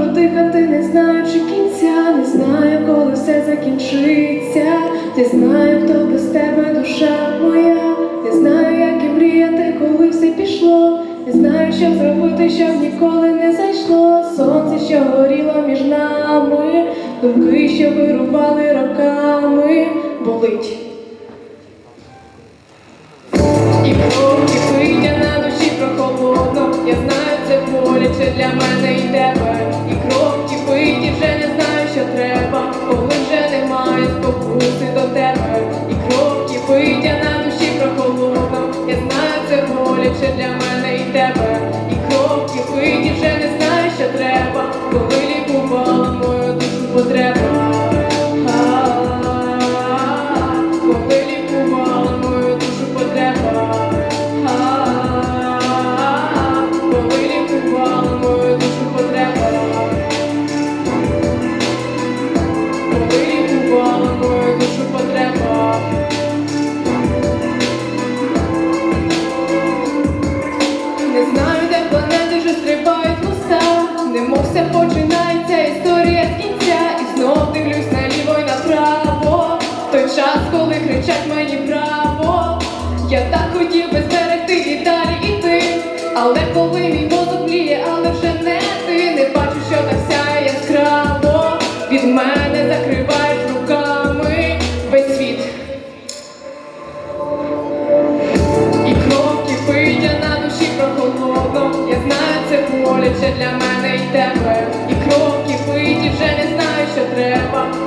потихати, не знаючи кінця, не знаю, коли все закінчиться, не знаю, хто без тебе душа моя, не знаю, як і мріяти, коли все пішло, не знаю, що зробити, щоб ніколи не зайшло. Сонце, що горіло між нами, думки, що вирували роками, болить. І кров, і на душі прохолодно, я знаю, це боляче для мене тебе. І кров кипить, і вже не знаю, що треба, коли вже немає спокуси до тебе. І кров кипить, а на душі прохолодно. Я знаю, це боляче для мене і тебе. Немов починається історія з кінця І знов дивлюсь наліво й направо. В той час, коли кричать мені право Я так хотів би зберегти і далі іти Але коли мій мозок мліє, але вже не ти Не бачу, що так сяє яскраво. Від мене закривають руками весь світ. І кров кипить, на душі прохолодно. Я знаю, це боляче для мене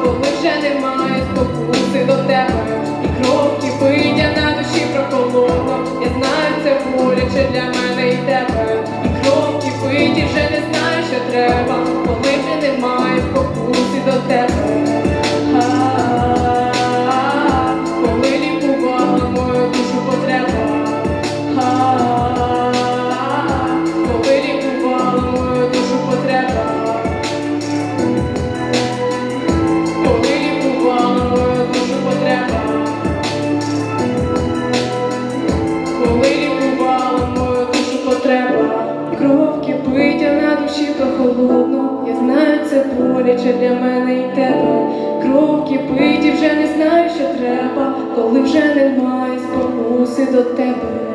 коли вже немає боляче для мене і тебе. Кров кипить, і вже не знаю, що треба, коли вже немає спокуси до тебе.